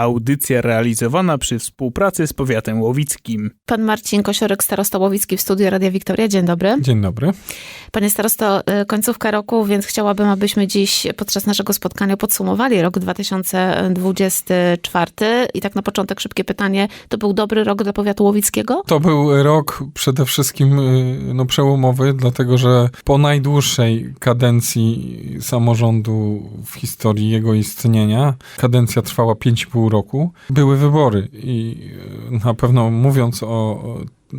Audycja realizowana przy współpracy z powiatem łowickim. Pan Marcin Kosiorek, starosta Łowicki w studiu Radia Wiktoria. Dzień dobry. Dzień dobry. Panie starosto, y, końcówka roku, więc chciałabym, abyśmy dziś podczas naszego spotkania podsumowali rok 2024. I tak na początek szybkie pytanie. To był dobry rok dla powiatu łowickiego? To był rok przede wszystkim y, no, przełomowy, dlatego że po najdłuższej kadencji samorządu w historii jego istnienia, kadencja trwała 5,5 roku, były wybory i y, na pewno mówiąc o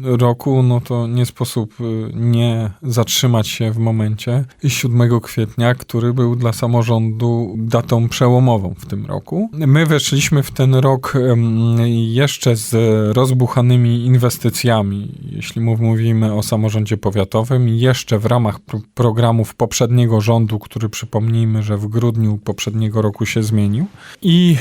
roku, no to nie sposób y, nie zatrzymać się w momencie 7 kwietnia, który był dla samorządu datą przełomową w tym roku. My weszliśmy w ten rok jeszcze z rozbuchanymi inwestycjami, jeśli mówimy o samorządzie powiatowym, jeszcze w ramach programów poprzedniego rządu, który przypomnijmy, że w grudniu poprzedniego roku się zmienił, i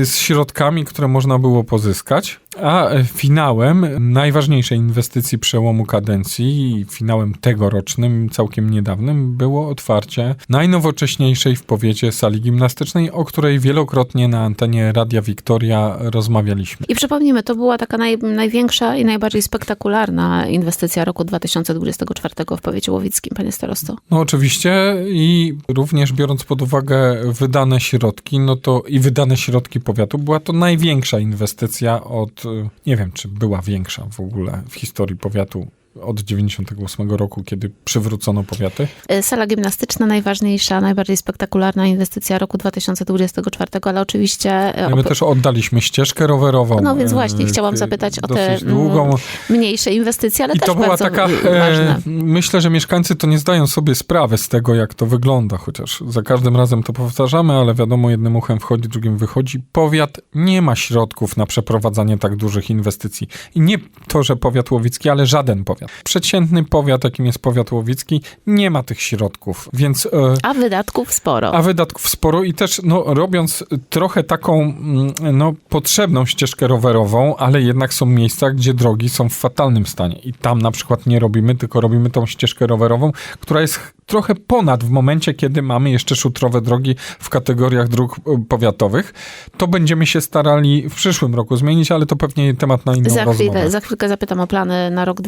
y, z środkami, które można było pozyskać. A finałem najważniejszej inwestycji przełomu kadencji i finałem tegorocznym, całkiem niedawnym, było otwarcie najnowocześniejszej w powiecie sali gimnastycznej, o której wielokrotnie na antenie Radia Wiktoria rozmawialiśmy. I przypomnijmy, to była taka naj, największa i najbardziej spektakularna inwestycja roku 2024 w powiecie łowickim, panie starosto. No oczywiście i również biorąc pod uwagę wydane środki, no to i wydane środki powiatu, była to największa inwestycja od nie wiem, czy była większa w ogóle w historii powiatu od 98 roku, kiedy przywrócono powiaty. E, sala gimnastyczna najważniejsza, najbardziej spektakularna inwestycja roku 2024, ale oczywiście... E, my też oddaliśmy ścieżkę rowerową. No więc właśnie, chciałam zapytać o te mm, długą. mniejsze inwestycje, ale I też to była taka, e, ważne. Myślę, że mieszkańcy to nie zdają sobie sprawy z tego, jak to wygląda, chociaż za każdym razem to powtarzamy, ale wiadomo, jednym uchem wchodzi, drugim wychodzi. Powiat nie ma środków na przeprowadzanie tak dużych inwestycji. I nie to, że powiat łowicki, ale żaden powiat. Przeciętny powiat, jakim jest powiat łowicki, nie ma tych środków, więc... E, a wydatków sporo. A wydatków sporo i też no, robiąc trochę taką mm, no, potrzebną ścieżkę rowerową, ale jednak są miejsca, gdzie drogi są w fatalnym stanie i tam na przykład nie robimy, tylko robimy tą ścieżkę rowerową, która jest trochę ponad w momencie, kiedy mamy jeszcze szutrowe drogi w kategoriach dróg e, powiatowych. To będziemy się starali w przyszłym roku zmienić, ale to pewnie temat na inną za rozmowę. Za chwilkę zapytam o plany na rok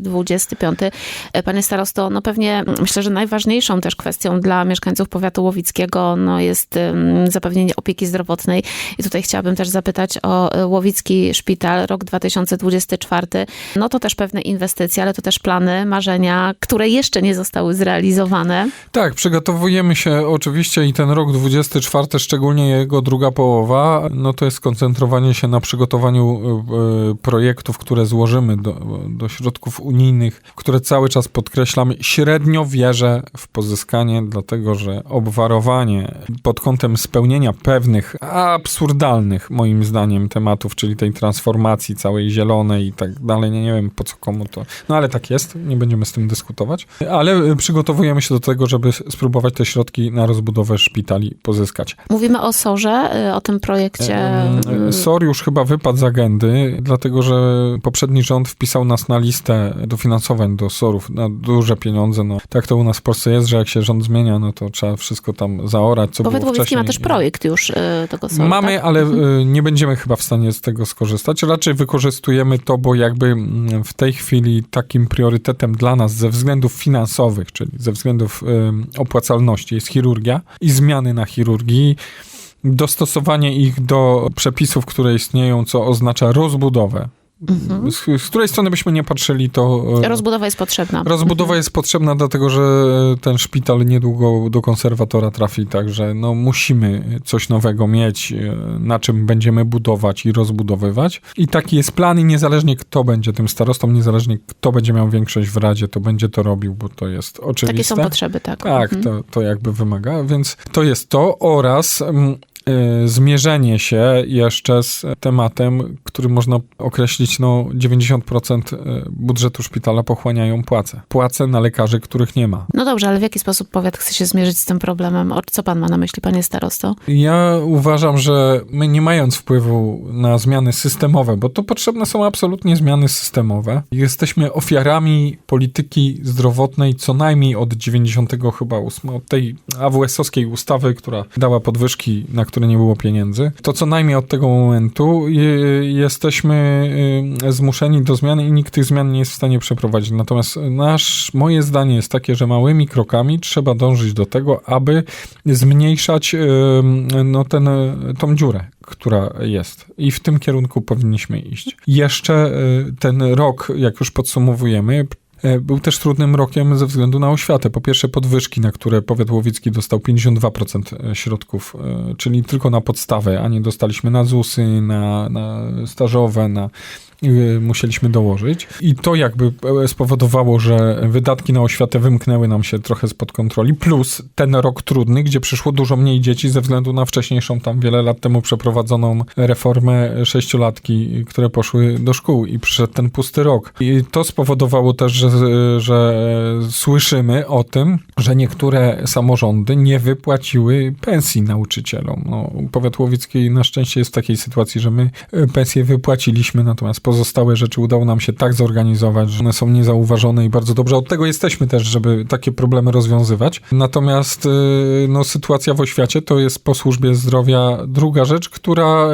2025. E, panie starosto, no pewnie myślę, że najważniejszą też kwestią dla mieszkańców powiatu łowickiego no jest zapewnienie opieki zdrowotnej. I tutaj chciałabym też zapytać o e, Łowicki Szpital, rok 2024. No to też pewne inwestycje, ale to też plany, marzenia, które jeszcze nie zostały zrealizowane. Tak, przygotowujemy się oczywiście i ten rok 24, szczególnie jego druga połowa, no to jest skoncentrowanie się na przygotowaniu e, projektów, które złożymy do, do środków unijnych, które cały czas podkreślam, średnio wierzę w pozyskanie, dlatego że obwarowanie pod kątem spełnienia pewnych absurdalnych, moim zdaniem, tematów, czyli tej transformacji całej zielonej i tak dalej, nie, nie wiem po co komu to, no ale tak jest, nie będziemy z tym dyskutować, ale przygotowujemy przygotowujemy się do tego, żeby spróbować te środki na rozbudowę szpitali pozyskać. Mówimy o SOR-ze, y, o tym projekcie. Y, SOR już chyba wypadł z agendy, dlatego że poprzedni rząd wpisał nas na listę dofinansowań do SOR-ów na duże pieniądze. No, tak to u nas w Polsce jest, że jak się rząd zmienia, no to trzeba wszystko tam zaorać, co Powiat było wcześniej. ma też projekt już y, tego SOR Mamy, tak? ale mhm. nie będziemy chyba w stanie z tego skorzystać. Raczej wykorzystujemy to, bo jakby mm, w tej chwili takim priorytetem dla nas ze względów finansowych, czyli ze względów opłacalności jest chirurgia i zmiany na chirurgii dostosowanie ich do przepisów, które istnieją, co oznacza rozbudowę Mhm. Z, z, której strony byśmy nie patrzyli, to... E, rozbudowa jest potrzebna. Rozbudowa mhm. jest potrzebna, dlatego że ten szpital niedługo do konserwatora trafi, także no musimy coś nowego mieć, e, na czym będziemy budować i rozbudowywać. I taki jest plan i niezależnie kto będzie tym starostą, niezależnie kto będzie miał większość w Radzie, to będzie to robił, bo to jest oczywiste. Takie są potrzeby, tak. Tak, mhm. to, to jakby wymaga, więc to jest to oraz mm, zmierzenie się jeszcze z tematem, który można określić, no 90% y, budżetu szpitala pochłaniają płace. Płace na lekarzy, których nie ma. No dobrze, ale w jaki sposób powiat chce się zmierzyć z tym problemem? Co pan ma na myśli, panie starosto? Ja uważam, że my nie mając wpływu na zmiany systemowe, bo to potrzebne są absolutnie zmiany systemowe, jesteśmy ofiarami polityki zdrowotnej co najmniej od 90 chyba 8, od tej AWS-owskiej ustawy, która dała podwyżki, na które nie było pieniędzy, to co najmniej od tego momentu je, jesteśmy y, zmuszeni do zmian i nikt tych zmian nie jest w stanie przeprowadzić. Natomiast nasz, moje zdanie jest takie, że małymi krokami trzeba dążyć do tego, aby zmniejszać y, no, ten, tą dziurę, która jest. I w tym kierunku powinniśmy iść. Jeszcze y, ten rok, jak już podsumowujemy, był też trudnym rokiem ze względu na oświatę. Po pierwsze podwyżki, na które powiat łowicki dostał 52% środków, e, czyli tylko na podstawę, a nie dostaliśmy na ZUSy, na, na stażowe, na musieliśmy dołożyć. I to jakby e, spowodowało, że wydatki na oświatę wymknęły nam się trochę spod kontroli, plus ten rok trudny, gdzie przyszło dużo mniej dzieci ze względu na wcześniejszą tam wiele lat temu przeprowadzoną reformę sześciolatki, które poszły do szkół i przyszedł ten pusty rok. I to spowodowało też, że, że słyszymy o tym, że niektóre samorządy nie wypłaciły pensji nauczycielom. No, powiat łowicki na szczęście jest w takiej sytuacji, że my e, pensje wypłaciliśmy, natomiast pozostałe rzeczy udało nam się tak zorganizować, że one są niezauważone i bardzo dobrze. Od tego jesteśmy też, żeby takie problemy rozwiązywać. Natomiast y, no, sytuacja w oświacie to jest po służbie zdrowia druga rzecz, która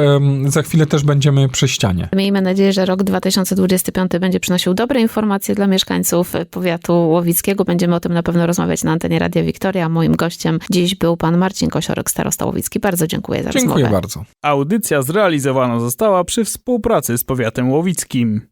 za chwilę też będziemy przy ścianie. Miejmy nadzieję, że rok 2025 będzie przynosił dobre informacje dla mieszkańców powiatu łowickiego. Będziemy o tym na pewno rozmawiać na antenie Radia Wiktoria. Moim gościem dziś był pan Marcin Kosiorek, starosta łowicki. Bardzo dziękuję za Dziękuję rozmowę. bardzo. Audycja zrealizowana została przy współpracy z powiatem łowickim. Novickým.